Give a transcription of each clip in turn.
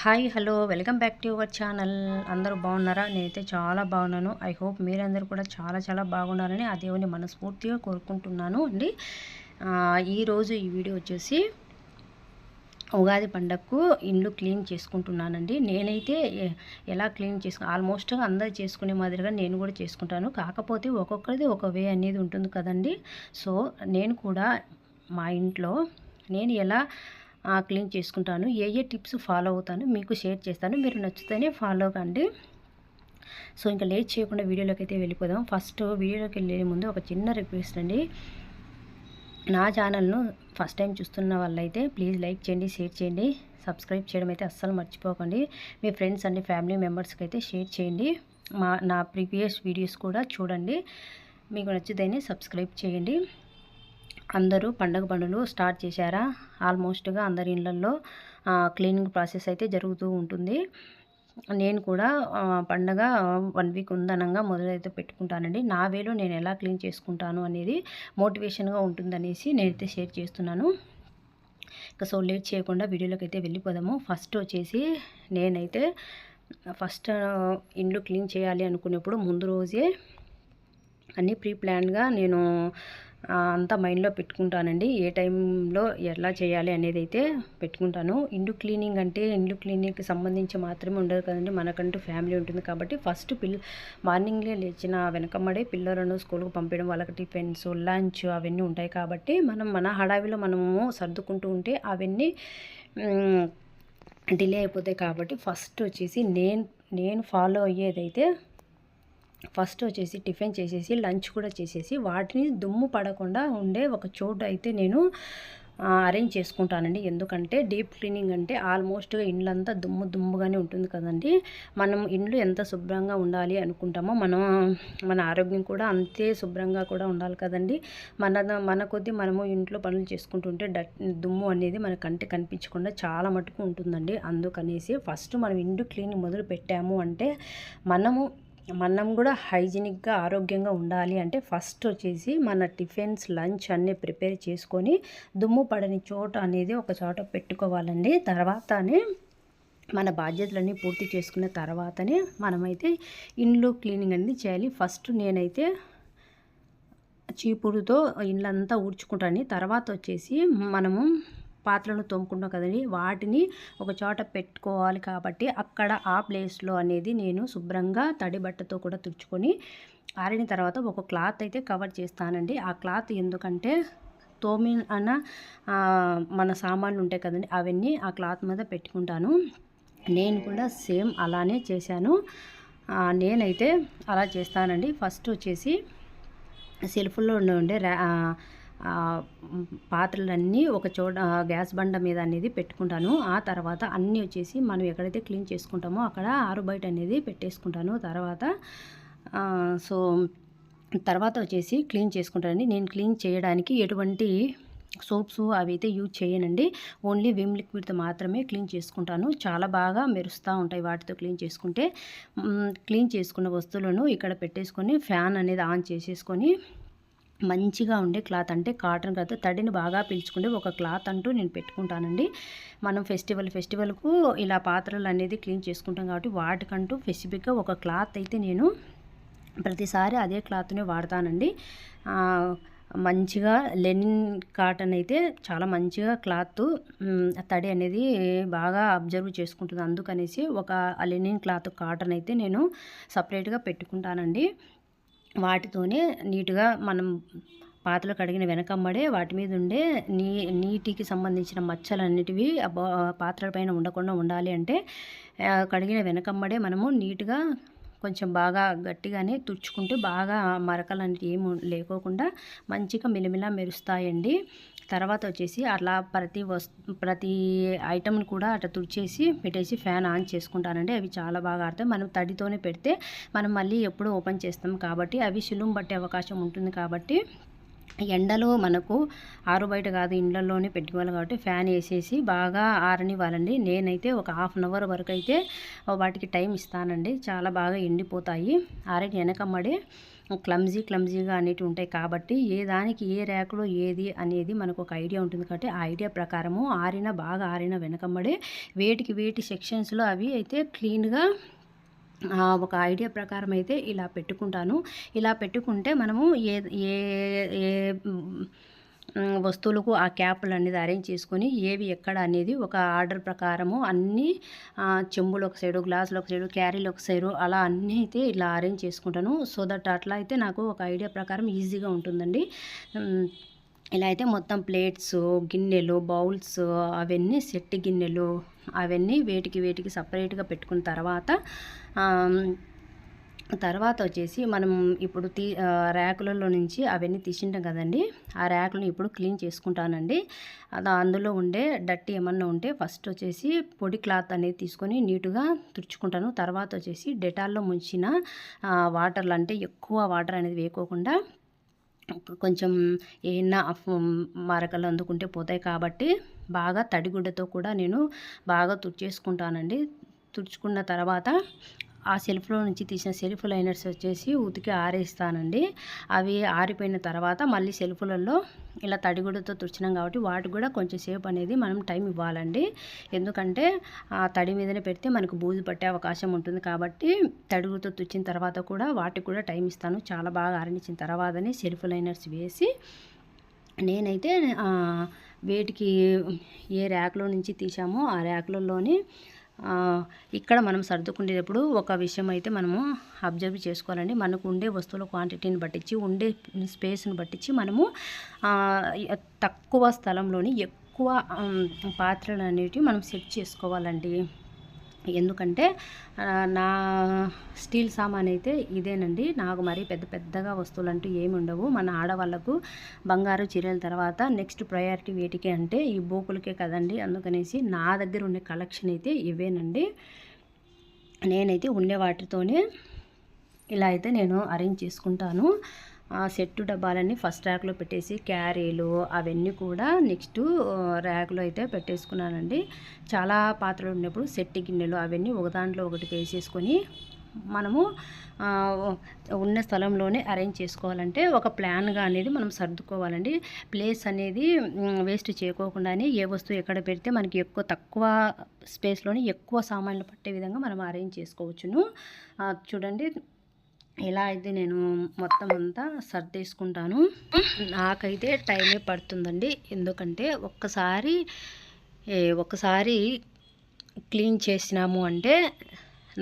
Hi hello welcome back to your channel. అందరూ బాగున్నారా? నేనైతే చాలా బాగున్నాను. ఐ హోప్ మీరందరూ కూడా చాలా చాలా బాగున్నారని ఆ దేవుని మనస్ఫూర్తిగా కోరుకుంటున్నాను అండి. ఈరోజు ఈ వీడియో వచ్చేసి ఉగాది పండగకు ఇండ్లు క్లీన్ చేసుకుంటున్నానండి. నేనైతే ఎలా క్లీన్ చేసుకు ఆల్మోస్ట్ అందరు చేసుకునే మాదిరిగా నేను కూడా చేసుకుంటాను. కాకపోతే ఒక్కొక్కరిది ఒక వే అనేది ఉంటుంది కదండి. సో నేను కూడా మా ఇంట్లో నేను ఎలా క్లీన్ చేసుకుంటాను. ఏ ఏ టిప్స్ ఫాలో అవుతాను మీకు షేర్ చేస్తాను. మీరు నచ్చితేనే ఫాలో కండి. సో ఇంకా లేట్ చేయకుండా వీడియోలోకి అయితే వెళ్ళిపోదాం. ఫస్ట్ వీడియోలోకి వెళ్ళే ముందు ఒక చిన్న రిక్వెస్ట్ అండి. నా ఛానల్ను ఫస్ట్ టైం చూస్తున్న వాళ్ళైతే ప్లీజ్ లైక్ చేయండి షేర్ చేయండి. సబ్స్క్రైబ్ చేయడం అయితే అస్సలు మర్చిపోకండి. మీ ఫ్రెండ్స్ అండి ఫ్యామిలీ మెంబర్స్కి అయితే షేర్ చేయండి. మా నా ప్రీవియస్ వీడియోస్ కూడా చూడండి. మీకు నచ్చితేనే సబ్స్క్రైబ్ చేయండి. అందరూ పండగ పనులు స్టార్ట్ చేశారా? ఆల్మోస్ట్గా అందరి ఇళ్ళల్లో క్లీనింగ్ ప్రాసెస్ అయితే జరుగుతూ ఉంటుంది. నేను కూడా పండగ వన్ వీక్ ఉందనంగా మొదలైతే పెట్టుకుంటానండి. నా వేలో నేను ఎలా క్లీన్ చేసుకుంటాను అనేది మోటివేషన్గా ఉంటుందనేసి నేనైతే షేర్ చేస్తున్నాను. ఇంకా సో లేట్ చేయకుండా వీడియోలోకి అయితే వెళ్ళిపోదాము. ఫస్ట్ వచ్చేసి నేనైతే ఫస్ట్ ఇండ్లు క్లీన్ చేయాలి అనుకునేప్పుడు ముందు రోజే అన్నీ ప్రీ ప్లాన్గా నేను అంతా మైండ్లో పెట్టుకుంటానండి. ఏ టైంలో ఎలా చేయాలి అనేది అయితే పెట్టుకుంటాను. ఇండు క్లీనింగ్ అంటే ఇండు క్లీనింగ్కి సంబంధించి మాత్రమే ఉండదు కదండి. మనకంటూ ఫ్యామిలీ ఉంటుంది కాబట్టి ఫస్ట్ పిల్ల మార్నింగ్లే లేచిన వెనకమ్మడే పిల్లలను స్కూల్కి పంపించడం వాళ్ళకి టిఫిన్స్ లంచ్ అవన్నీ ఉంటాయి కాబట్టి మనం మన హడావిలో మనము సర్దుకుంటూ ఉంటే అవన్నీ డిలే అయిపోతాయి కాబట్టి ఫస్ట్ వచ్చేసి నేను నేను ఫాలో అయ్యేదైతే ఫస్ట్ వచ్చేసి టిఫిన్ చేసేసి లంచ్ కూడా చేసేసి వాటిని దుమ్ము పడకుండా ఉండే ఒక చోటు అయితే నేను అరేంజ్ చేసుకుంటానండి. ఎందుకంటే డీప్ క్లీనింగ్ అంటే ఆల్మోస్ట్గా ఇండ్లంతా దుమ్ము దుమ్ముగానే ఉంటుంది కదండి. మనం ఇండ్లు ఎంత శుభ్రంగా ఉండాలి అనుకుంటామో మనం మన ఆరోగ్యం కూడా అంతే శుభ్రంగా కూడా ఉండాలి కదండి. మన మన కొద్దీ మనము ఇంట్లో పనులు చేసుకుంటుంటే డట్ దుమ్ము అనేది మన కంటి కనిపించకుండా చాలా మటుకు ఉంటుందండి. అందుకనేసి ఫస్ట్ మనం ఇండ్లు క్లీనింగ్ మొదలు పెట్టాము అంటే మనము మనం కూడా హైజీనిక్గా ఆరోగ్యంగా ఉండాలి అంటే ఫస్ట్ వచ్చేసి మన టిఫిన్స్ లంచ్ అన్నీ ప్రిపేర్ చేసుకొని దుమ్ము పడని చోట అనేది ఒక చోట పెట్టుకోవాలండి. తర్వాతనే మన బాధ్యతలన్నీ పూర్తి చేసుకున్న తర్వాతనే మనమైతే ఇండ్లు క్లీనింగ్ అనేది చేయాలి. ఫస్ట్ నేనైతే చీపురుతో ఇళ్ళంతా ఊడ్చుకుంటాను తర్వాత వచ్చేసి మనము పాత్రలను తోముకుంటాం కదండి వాటిని ఒక చోట పెట్టుకోవాలి కాబట్టి అక్కడ ఆ ప్లేస్లో అనేది నేను శుభ్రంగా తడి బట్టతో కూడా తుడుచుకొని ఆరిన తర్వాత ఒక క్లాత్ అయితే కవర్ చేస్తానండి. ఆ క్లాత్ ఎందుకంటే తోమి అన్న మన సామాన్లు ఉంటాయి కదండి అవన్నీ ఆ క్లాత్ మీద పెట్టుకుంటాను. నేను కూడా సేమ్ అలానే చేశాను. నేనైతే అలా చేస్తానండి. ఫస్ట్ వచ్చేసి సెల్ఫ్లో ఉండే పాత్రలన్నీ ఒక చోట గ్యాస్ బండ మీద అనేది పెట్టుకుంటాను. ఆ తర్వాత అన్నీ వచ్చేసి మనం ఎక్కడైతే క్లీన్ చేసుకుంటామో అక్కడ ఆరు బయట అనేది పెట్టేసుకుంటాను. తర్వాత సో తర్వాత వచ్చేసి క్లీన్ చేసుకుంటానండి. నేను క్లీన్ చేయడానికి ఎటువంటి సోప్స్ అవి అయితే యూజ్ చేయనండి. ఓన్లీ విమ్ లిక్విడ్తో మాత్రమే క్లీన్ చేసుకుంటాను. చాలా బాగా మెరుస్తూ ఉంటాయి వాటితో క్లీన్ చేసుకుంటే. క్లీన్ చేసుకున్న వస్తువులను ఇక్కడ పెట్టేసుకొని ఫ్యాన్ అనేది ఆన్ చేసేసుకొని మంచిగా ఉండే క్లాత్ అంటే కాటన్ క్లాత్. తడిని బాగా పీల్చుకుంటే ఒక క్లాత్ అంటూ నేను పెట్టుకుంటానండి. మనం ఫెస్టివల్ ఫెస్టివల్కు ఇలా పాత్రలు అనేది క్లీన్ చేసుకుంటాం కాబట్టి వాటికంటూ స్పెసిఫిక్గా ఒక క్లాత్ అయితే నేను ప్రతిసారి అదే క్లాత్నే వాడతానండి. మంచిగా లెనిన్ కాటన్ అయితే చాలా మంచిగా క్లాత్ తడి అనేది బాగా అబ్జర్వ్ చేసుకుంటుంది. అందుకనేసి ఒక లెనిన్ క్లాత్ కాటన్ అయితే నేను సపరేట్గా పెట్టుకుంటానండి. వాటితోనే నీట్గా మనం పాత్రలు కడిగిన వెనకమ్మడే వాటి మీద ఉండే నీ నీటికి సంబంధించిన మచ్చలన్నిటివి పాత్రల పైన ఉండకుండా ఉండాలి అంటే కడిగిన వెనకమ్మడే మనము నీట్గా కొంచెం బాగా గట్టిగానే తుడుచుకుంటే బాగా మరకలు అనేవి ఏమి లేకోకుండా మంచిగా మిలమిలా మెరుస్తాయండి. తర్వాత వచ్చేసి అట్లా ప్రతి వస్తు ప్రతి ఐటమ్ని కూడా అట్లా తుడిచేసి పెట్టేసి ఫ్యాన్ ఆన్ చేసుకుంటానండి. అవి చాలా బాగా ఆడతాయి. మనం తడితోనే పెడితే మనం మళ్ళీ ఎప్పుడూ ఓపెన్ చేస్తాం కాబట్టి అవి శిలుం పట్టే అవకాశం ఉంటుంది కాబట్టి ఎండలో మనకు ఆరు బయట కాదు ఇండ్లలోనే పెట్టుకోవాలి కాబట్టి ఫ్యాన్ వేసేసి బాగా ఆరనివ్వాలండి. నేనైతే ఒక హాఫ్ అన్ అవర్ వరకు అయితే వాటికి టైం ఇస్తానండి. చాలా బాగా ఎండిపోతాయి. ఆరని వెనకమ్మడి క్లమ్జీ క్లమ్జీగా అనేవి ఉంటాయి కాబట్టి ఏ దానికి ఏ ర్యాక్లో ఏది అనేది మనకు ఒక ఐడియా ఉంటుంది కాబట్టి ఆ ఐడియా ప్రకారము ఆరిన బాగా ఆరిన వెనకమ్మడే వేటికి వేటి సెక్షన్స్లో అవి అయితే క్లీన్గా ఒక ఐడియా ప్రకారం అయితే ఇలా పెట్టుకుంటాను. ఇలా పెట్టుకుంటే మనము ఏ ఏ ఏ వస్తువులకు ఆ క్యాప్లు అనేది అరేంజ్ చేసుకొని ఏవి ఎక్కడ అనేది ఒక ఆర్డర్ ప్రకారము అన్నీ చెంబులు ఒక సైడు గ్లాసులు ఒక సైడు క్యారీలు ఒక సైడు అలా అన్నీ అయితే ఇలా అరేంజ్ చేసుకుంటాను. సో దట్ అట్లా అయితే నాకు ఒక ఐడియా ప్రకారం ఈజీగా ఉంటుందండి. ఇలా అయితే మొత్తం ప్లేట్స్ గిన్నెలు బౌల్స్ అవన్నీ సెట్ గిన్నెలు అవన్నీ వేటికి వేటికి సపరేట్గా పెట్టుకున్న తర్వాత తర్వాత వచ్చేసి మనం ఇప్పుడు తీ ర్యాకులలో నుంచి అవన్నీ తీసింటాం కదండి. ఆ ర్యాకులను ఇప్పుడు క్లీన్ చేసుకుంటానండి. అది అందులో ఉండే డట్టి ఏమన్నా ఉంటే ఫస్ట్ వచ్చేసి పొడి క్లాత్ అనేది తీసుకొని నీట్గా తుడుచుకుంటాను. తర్వాత వచ్చేసి డెటాల్లో ముంచిన వాటర్లు అంటే ఎక్కువ వాటర్ అనేది వేయకోకుండా కొంచెం ఏమన్నా మరకలు అందుకుంటే పోతాయి కాబట్టి బాగా తడిగుడ్డతో కూడా నేను బాగా తుడిచేసుకుంటానండి. తుడుచుకున్న తర్వాత ఆ సెల్ఫ్లో నుంచి తీసిన సెల్ఫ్ లైనర్స్ వచ్చేసి ఉతికి ఆరేస్తానండి. అవి ఆరిపోయిన తర్వాత మళ్ళీ సెల్ఫ్లలో ఇలా తడిగుడతో తుడిచినాం కాబట్టి వాటికి కూడా కొంచెం సేపు అనేది మనం టైం ఇవ్వాలండి. ఎందుకంటే ఆ తడి మీదనే పెడితే మనకు బూజు పట్టే అవకాశం ఉంటుంది కాబట్టి తడిగుడితో తుడిచిన తర్వాత కూడా వాటికి కూడా టైం ఇస్తాను. చాలా బాగా ఆరణించిన తర్వాతనే సెల్ఫ్ లైనర్స్ వేసి నేనైతే వేటికి ఏ ర్యాక్లో నుంచి తీసామో ఆ ర్యాక్లలోని ఇక్కడ మనం సర్దుకునేటప్పుడు ఒక విషయం అయితే మనము అబ్జర్వ్ చేసుకోవాలండి. మనకు ఉండే వస్తువుల క్వాంటిటీని బట్టించి ఉండే స్పేస్ని బట్టించి మనము తక్కువ స్థలంలోని ఎక్కువ పాత్రలు అనేటివి మనం సెట్ చేసుకోవాలండి. ఎందుకంటే నా స్టీల్ సామాన్ అయితే ఇదేనండి. నాకు మరి పెద్ద పెద్దగా వస్తువులు అంటూ ఏమి ఉండవు మన ఆడవాళ్ళకు బంగారు చీరల తర్వాత నెక్స్ట్ ప్రయారిటీ వేటికే అంటే ఈ బోకులకే కదండి. అందుకనేసి నా దగ్గర ఉండే కలెక్షన్ అయితే ఇవేనండి. నేనైతే ఉండే వాటితోనే ఇలా అయితే నేను అరేంజ్ చేసుకుంటాను. ఆ సెట్టు డబ్బాలన్నీ ఫస్ట్ ర్యాక్లో పెట్టేసి క్యారీలు అవన్నీ కూడా నెక్స్ట్ ర్యాక్లో అయితే పెట్టేసుకున్నానండి. చాలా పాత్రలు ఉన్నప్పుడు సెట్టి గిన్నెలు అవన్నీ ఒక దాంట్లో ఒకటి వేసేసుకొని మనము ఉన్న స్థలంలోనే అరేంజ్ చేసుకోవాలంటే ఒక ప్లాన్గా అనేది మనం సర్దుకోవాలండి. ప్లేస్ అనేది వేస్ట్ చేయకోకుండానే ఏ వస్తువు ఎక్కడ పెడితే మనకి ఎక్కువ తక్కువ స్పేస్లోనే ఎక్కువ సామాన్లు పట్టే విధంగా మనం అరేంజ్ చేసుకోవచ్చును. చూడండి. ఇలా అయితే నేను మొత్తం అంతా సర్దేసుకుంటాను. నాకైతే టైమే పడుతుందండి. ఎందుకంటే ఒక్కసారి ఒక్కసారి క్లీన్ చేసినాము అంటే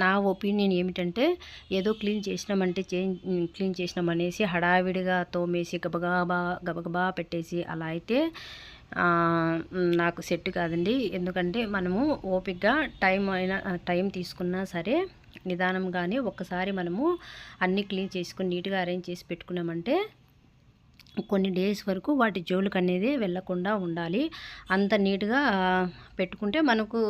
నా ఒపీనియన్ ఏమిటంటే ఏదో క్లీన్ చేసినామంటే చేంజ్ క్లీన్ చేసినామనేసి హడావిడిగా తోమేసి గబగబా గబగబా పెట్టేసి అలా అయితే నాకు సెట్ కాదండి. ఎందుకంటే మనము ఓపిక్గా టైం అయినా టైం తీసుకున్నా సరే నిదానంగానే ఒక్కసారి మనము అన్నీ క్లీన్ చేసుకుని నీట్గా అరేంజ్ చేసి పెట్టుకున్నామంటే కొన్ని డేస్ వరకు వాటి జోలుకు అనేది వెళ్ళకుండా ఉండాలి. అంత నీట్గా పెట్టుకుంటే మనకు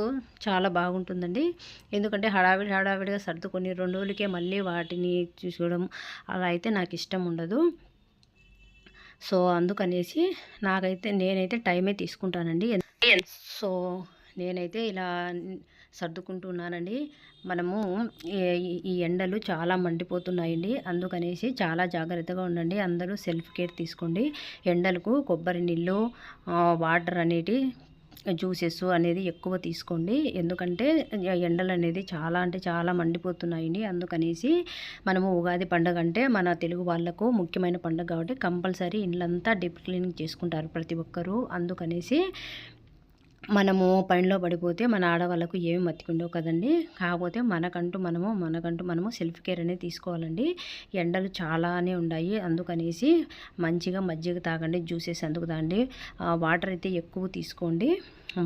చాలా బాగుంటుందండి. ఎందుకంటే హడావిడి హడావిడిగా సర్దుకొని రెండు రోజులకే మళ్ళీ వాటిని చూసుకోవడం అలా అయితే నాకు ఇష్టం ఉండదు. సో అందుకనేసి నాకైతే నేనైతే టైమే తీసుకుంటానండి. సో నేనైతే ఇలా సర్దుకుంటున్నానండి. మనము ఈ ఎండలు చాలా మండిపోతున్నాయండి. అందుకనేసి చాలా జాగ్రత్తగా ఉండండి. అందరూ సెల్ఫ్ కేర్ తీసుకోండి. ఎండలకు కొబ్బరి నీళ్ళు వాటర్ అనేటి జ్యూసెస్ అనేది ఎక్కువ తీసుకోండి. ఎందుకంటే ఎండలు అనేది చాలా అంటే చాలా మండిపోతున్నాయండి. అందుకనేసి మనము ఉగాది పండుగ అంటే మన తెలుగు వాళ్ళకు ముఖ్యమైన పండుగ కాబట్టి కంపల్సరీ ఇండ్లంతా డీప్ క్లీనింగ్ చేసుకుంటారు ప్రతి ఒక్కరూ. అందుకనేసి మనము పనిలో పడిపోతే మన ఆడవాళ్ళకు ఏమి మతికుండవు కదండి. కాకపోతే మనకంటూ మనము మనకంటూ మనము సెల్ఫ్ కేర్ అనేది తీసుకోవాలండి. ఎండలు చాలానే ఉన్నాయి అందుకనేసి మంచిగా మజ్జిగ తాగండి జ్యూసెస్ అందుకు తాగండి. వాటర్ అయితే ఎక్కువ తీసుకోండి.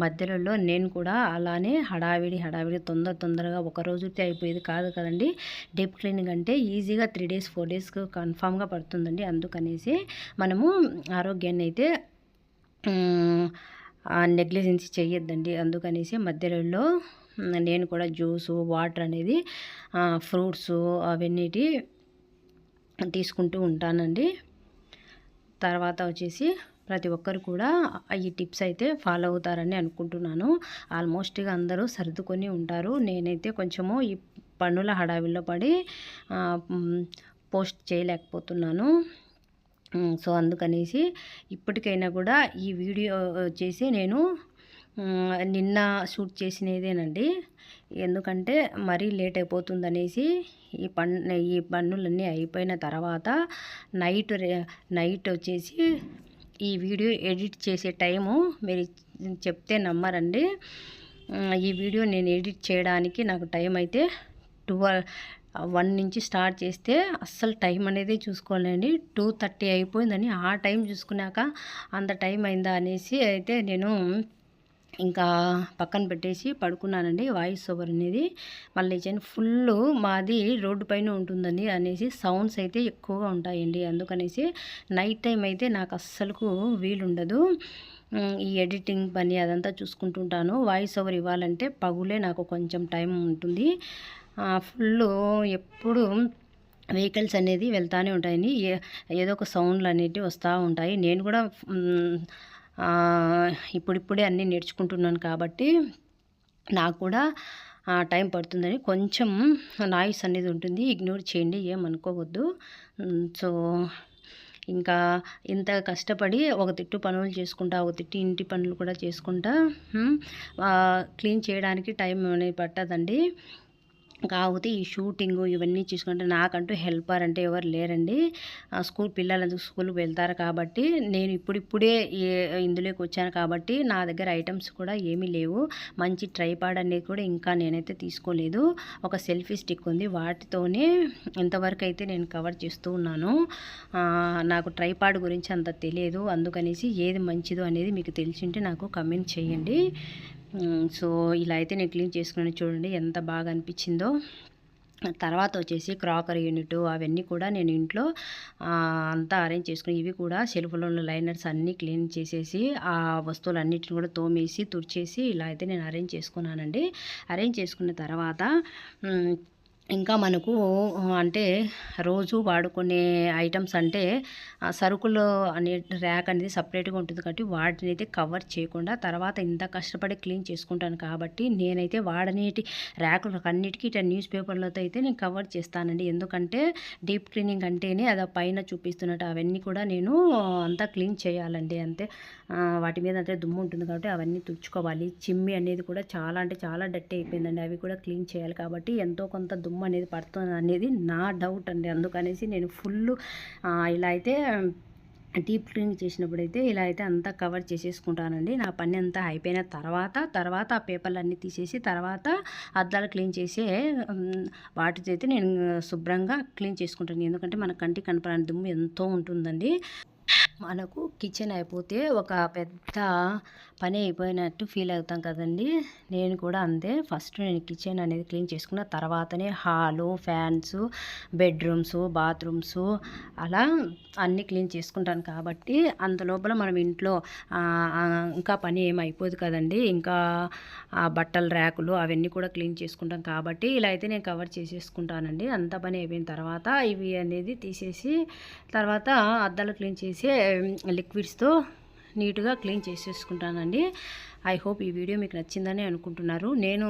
మధ్యలో నేను కూడా అలానే హడావిడి హడావిడి తొందర తొందరగా ఒక రోజుతే అయిపోయేది కాదు కదండి. డీప్ క్లీనింగ్ అంటే ఈజీగా త్రీ డేస్ ఫోర్ డేస్కి కన్ఫామ్గా పడుతుందండి. అందుకనేసి మనము ఆరోగ్యాన్ని అయితే నెగ్లిజెన్స్ చేయొద్దండి అందుకనేసి మధ్యలో నేను కూడా జ్యూసు వాటర్ అనేది ఫ్రూట్స్ అవన్నిటి తీసుకుంటూ ఉంటానండి. తర్వాత వచ్చేసి ప్రతి ఒక్కరు కూడా ఈ టిప్స్ అయితే ఫాలో అవుతారని అనుకుంటున్నాను. ఆల్మోస్ట్గా అందరూ సర్దుకొని ఉంటారు. నేనైతే కొంచెము ఈ పన్నుల హడావిల్లో పడి పోస్ట్ చేయలేకపోతున్నాను. సో అందుకనేసి ఇప్పటికైనా కూడా ఈ వీడియో వచ్చేసి నేను నిన్న షూట్ చేసినదేనండి. ఎందుకంటే మరీ లేట్ అయిపోతుందనేసి ఈ పన్ ఈ పన్నులన్నీ అయిపోయిన తర్వాత నైట్ నైట్ వచ్చేసి ఈ వీడియో ఎడిట్ చేసే టైము మీరు చెప్తే నమ్మరండి. ఈ వీడియో నేను ఎడిట్ చేయడానికి నాకు టైం అయితే ట్వెల్వ్ వన్ నుంచి స్టార్ట్ చేస్తే అస్సలు టైం అనేది చూసుకోలేండి టూ థర్టీ అయిపోయిందని ఆ టైం చూసుకున్నాక అంత టైం అయిందా అనేసి అయితే నేను ఇంకా పక్కన పెట్టేసి పడుకున్నానండి. వాయిస్ ఓవర్ అనేది మళ్ళీ లేచాను ఫుల్ మాది రోడ్డు పైన ఉంటుందండి అనేసి సౌండ్స్ అయితే ఎక్కువగా ఉంటాయండి. అందుకనేసి నైట్ టైం అయితే నాకు అస్సలకు వీలుండదు. ఈ ఎడిటింగ్ పని అదంతా చూసుకుంటుంటాను. వాయిస్ ఓవర్ ఇవ్వాలంటే పగులే నాకు కొంచెం టైం ఉంటుంది. ఫుల్ ఎప్పుడు వెహికల్స్ అనేది వెళ్తూనే ఉంటాయండి. ఏ- ఏదో ఒక సౌండ్లు అనేటివి వస్తూ ఉంటాయి. నేను కూడా ఇప్పుడిప్పుడే అన్నీ నేర్చుకుంటున్నాను కాబట్టి నాకు కూడా టైం పడుతుందని కొంచెం నాయిస్ అనేది ఉంటుంది. ఇగ్నోర్ చేయండి ఏమనుకోవద్దు సో ఇంకా ఇంత కష్టపడి ఒక తిట్టు పనులు చేసుకుంటా ఒక తిట్టు ఇంటి పనులు కూడా చేసుకుంటా క్లీన్ చేయడానికి టైం అనేది పట్టదండి. కాకపోతే ఈ షూటింగ్ ఇవన్నీ చూసుకుంటే నాకంటూ హెల్పర్ అంటే ఎవరు లేరండి. ఆ స్కూల్ పిల్లలందరూ స్కూల్కి వెళ్తారు కాబట్టి నేను ఇప్పుడిప్పుడే ఇందులోకి వచ్చాను కాబట్టి నా దగ్గర ఐటమ్స్ కూడా ఏమీ లేవు. మంచి ట్రైపాడ్ అనేది కూడా ఇంకా నేనైతే తీసుకోలేదు. ఒక సెల్ఫీ స్టిక్ ఉంది. వాటితోనే ఇంతవరకు అయితే నేను కవర్ చేస్తూ ఉన్నాను. నాకు ట్రైపాడ్ గురించి అంత తెలియదు. అందుకనేసి ఏది మంచిదో అనేది మీకు తెలిసింటే నాకు కమెంట్ చేయండి. సో ఇలా అయితే నేను క్లీన్ చేసుకుని చూడండి ఎంత బాగా అనిపించిందో. తర్వాత వచ్చేసి క్రాకరీ యూనిట్ అవన్నీ కూడా నేను ఇంట్లో అంతా అరేంజ్ చేసుకుని ఇవి కూడా సెల్ఫ్లో ఉన్న లైనర్స్ అన్నీ క్లీన్ చేసేసి ఆ వస్తువులు అన్నిటిని కూడా తోమేసి తుడిచేసి ఇలా అయితే నేను అరేంజ్ చేసుకున్నానండి. అరేంజ్ చేసుకున్న తర్వాత ఇంకా మనకు అంటే రోజు వాడుకునే ఐటమ్స్ అంటే సరుకులు అనే ర్యాక్ అనేది సపరేట్గా ఉంటుంది కాబట్టి వాటిని అయితే కవర్ చేయకుండా తర్వాత ఇంత కష్టపడి క్లీన్ చేసుకుంటాను కాబట్టి నేనైతే వాడనేటి ర్యాకులకు అన్నిటికీ ఇట్లా న్యూస్ పేపర్లతో అయితే నేను కవర్ చేస్తానండి. ఎందుకంటే డీప్ క్లీనింగ్ అంటేనే అది పైన చూపిస్తున్నట్టు అవన్నీ కూడా నేను అంతా క్లీన్ చేయాలండి అంతే. వాటి మీద అంటే దుమ్ము ఉంటుంది కాబట్టి అవన్నీ తుడుచుకోవాలి. చిమ్మి అనేది కూడా చాలా అంటే చాలా డట్టి అయిపోయిందండి. అవి కూడా క్లీన్ చేయాలి కాబట్టి ఎంతో కొంత దుమ్ము అనేది పడుతుంది అనేది నా డౌట్ అండి. అందుకనేసి నేను ఫుల్ ఇలా అయితే డీప్ క్లీన్ చేసినప్పుడు అయితే ఇలా అయితే అంతా కవర్ చేసేసుకుంటానండి. నా పని అంతా అయిపోయిన తర్వాత తర్వాత ఆ పేపర్లు అన్నీ తీసేసి తర్వాత అద్దాలు క్లీన్ చేసే వాటితో అయితే నేను శుభ్రంగా క్లీన్ చేసుకుంటాను. ఎందుకంటే మన కంటికి కనపడని దుమ్ము ఎంతో ఉంటుందండి. మనకు కిచెన్ అయిపోతే ఒక పెద్ద పని అయిపోయినట్టు ఫీల్ అవుతాం కదండి. నేను కూడా అంతే. ఫస్ట్ నేను కిచెన్ అనేది క్లీన్ చేసుకున్న తర్వాతనే హాలు ఫ్యాన్స్ బెడ్రూమ్స్ బాత్రూమ్స్ అలా అన్నీ క్లీన్ చేసుకుంటాను కాబట్టి అంత లోపల మనం ఇంట్లో ఇంకా పని ఏమైపోదు కదండి. ఇంకా బట్టల ర్యాకులు అవన్నీ కూడా క్లీన్ చేసుకుంటాం కాబట్టి ఇలా అయితే నేను కవర్ చేసేసుకుంటానండి. అంత పని అయిపోయిన తర్వాత ఇవి అనేది తీసేసి తర్వాత అద్దాలు క్లీన్ చేసి లిక్విడ్స్తో నీట్గా క్లీన్ చేసేసుకుంటానండి. ఐ హోప్ ఈ వీడియో మీకు నచ్చిందని అనుకుంటున్నారు. నేను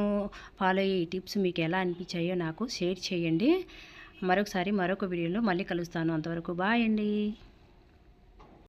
ఫాలో అయ్యే ఈ టిప్స్ మీకు ఎలా అనిపించాయో నాకు షేర్ చేయండి. మరొకసారి మరొక వీడియోలో మళ్ళీ కలుస్తాను. అంతవరకు బాయ్ అండి.